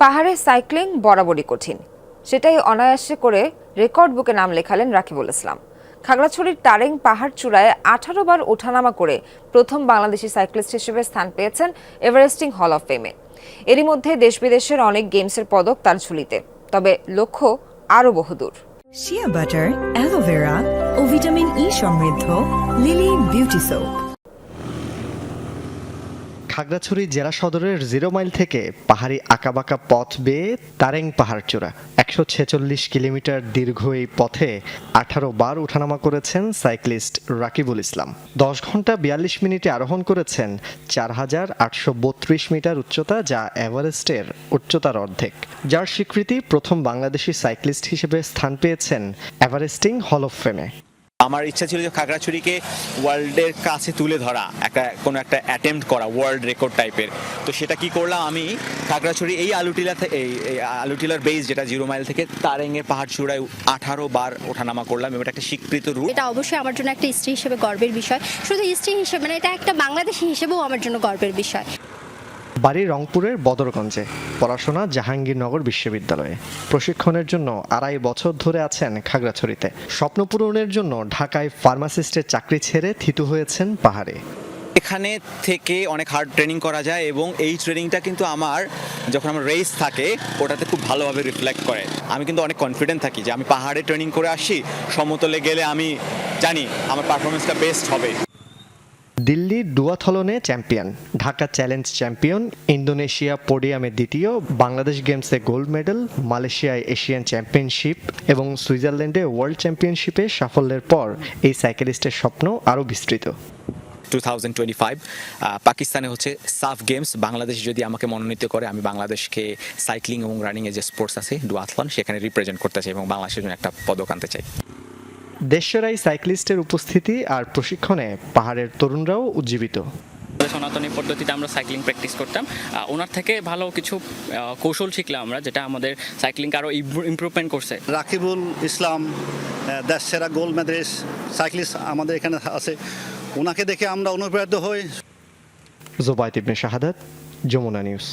পাহাড়ে সাইক্লিং বরাবরই কঠিন। সেটাই অনায়াসে করে রেকর্ড বুকে নাম লেখালেন রাকিবুল ইসলাম। খাগড়াছড়ির টারেং পাহাড় চূড়ায় আঠারো বার ওঠানামা করে প্রথম বাংলাদেশি সাইক্লিস্ট হিসেবে স্থান পেয়েছেন এভারেস্টিং হল অফ ফেমে। এরই মধ্যে দেশ বিদেশের অনেক গেমসের পদক তার ঝুলিতে। তবে লক্ষ্য আরও বহুদূর। Shea butter aloe vera vitamin E সমৃদ্ধ লিলি বিউটি সোপ খাগড়াছড়ি জেলা সদরের জিরো মাইল থেকে পাহাড়ি আঁকাবাঁকা পথ বেয়ে তারেং পাহাড় চূড়া। একশো ছেচল্লিশ কিলোমিটার দীর্ঘ এই পথে আঠারো বার ওঠানামা করেছেন সাইক্লিস্ট রাকিবুল ইসলাম। দশ ঘণ্টা বিয়াল্লিশ মিনিটে আরোহণ করেছেন চার হাজার আটশো বত্রিশ মিটার উচ্চতা যা এভারেস্টের উচ্চতার অর্ধেক। যার স্বীকৃতি প্রথম বাংলাদেশি সাইক্লিস্ট হিসেবে স্থান পেয়েছেন এভারেস্টিং হল অফ ফেমে। আমার ইচ্ছা ছিল যে খাগড়াছড়িকে ওয়ার্ল্ডের কাছে তুলে ধরা, একটা, কোনো একটা অ্যাটেম্প্ট করা ওয়ার্ল্ড রেকর্ড টাইপের তো সেটা কি করলাম আমি? খাগড়াছড়ি এই আলুটিলা এই আলুটিলার বেস যেটা জিরো মাইল থেকে তারেঙ্গের পাহাড় চূড়ায় আঠারো বার ওঠানামা করলাম এবং এটা একটা স্বীকৃত রুট এটা অবশ্যই আমার জন্য একটা স্ত্রী হিসেবে গর্বের বিষয়। শুধু স্ত্রী হিসেবে মানে এটা একটা বাংলাদেশি হিসেবেও আমার জন্য গর্বের বিষয়। বাড়ি রংপুরের বদরগঞ্জে, পড়াশোনা জাহাঙ্গীরনগর বিশ্ববিদ্যালয়ে। প্রশিক্ষণের জন্য আড়াই বছর ধরে আছেন খাগড়াছড়িতে। স্বপ্ন পূরণের জন্য ঢাকায় ফার্মাসিস্টের চাকরি ছেড়ে থিতু হয়েছেন পাহাড়ে। এখানে থেকে অনেক হার্ড ট্রেনিং করা যায় এবং এই ট্রেনিংটা কিন্তু আমার যখন আমার রেস থাকে, ওটাতে খুব ভালোভাবে রিফ্লেক্ট করে। আমি কিন্তু অনেক কনফিডেন্ট থাকি যে আমি পাহাড়ে ট্রেনিং করে আসি, সমতলে গেলে আমি জানি আমার পারফরমেন্সটা বেস্ট হবে। Delhi ডুয়াথলনে champion, Dhaka challenge champion, Indonesia পোডিয়ামে দ্বিতীয়, বাংলাদেশ গেমসে গোল্ড মেডেল, মালয়েশিয়ায় এশিয়ান চ্যাম্পিয়নশিপ এবং সুইজারল্যান্ডে ওয়ার্ল্ড চ্যাম্পিয়নশিপে সাফল্যের পর এই সাইকেলিস্টের স্বপ্ন আরও বিস্তৃত। টু পাকিস্তানে হচ্ছে সাফ গেমস। বাংলাদেশ যদি আমাকে মনোনীত করে, আমি বাংলাদেশকে সাইক্লিং এবং রানিংয়ে যে স্পোর্টস আছে, ডুয়াথলন, সেখানে রিপ্রেজেন্ট করতে চাই এবং বাংলাদেশের জন্য একটা পদক আনতে চাই। দেশেরাই সাইক্লিস্টের উপস্থিতি আর প্রশিক্ষণে পাহাড়ের তরুণরাও উজ্জীবিত। সনাতনী পদ্ধতিতে আমরা সাইক্লিং প্র্যাকটিস করতাম। ওনার থেকে ভালো কিছু কৌশল শিখলাম আমরা যেটা আমাদের সাইক্লিং আরও ইমপ্রুভমেন্ট করছে। রাকিবুল ইসলাম দেশ সেরা গোল্ড মেডেলিস্ট সাইক্লিস্ট আমাদের এখানে আছে। ওনাকে দেখে আমরা অনুপ্রাণিত হই। জোবায়ত ইবনে শাহাদাত যমুনা নিউজ।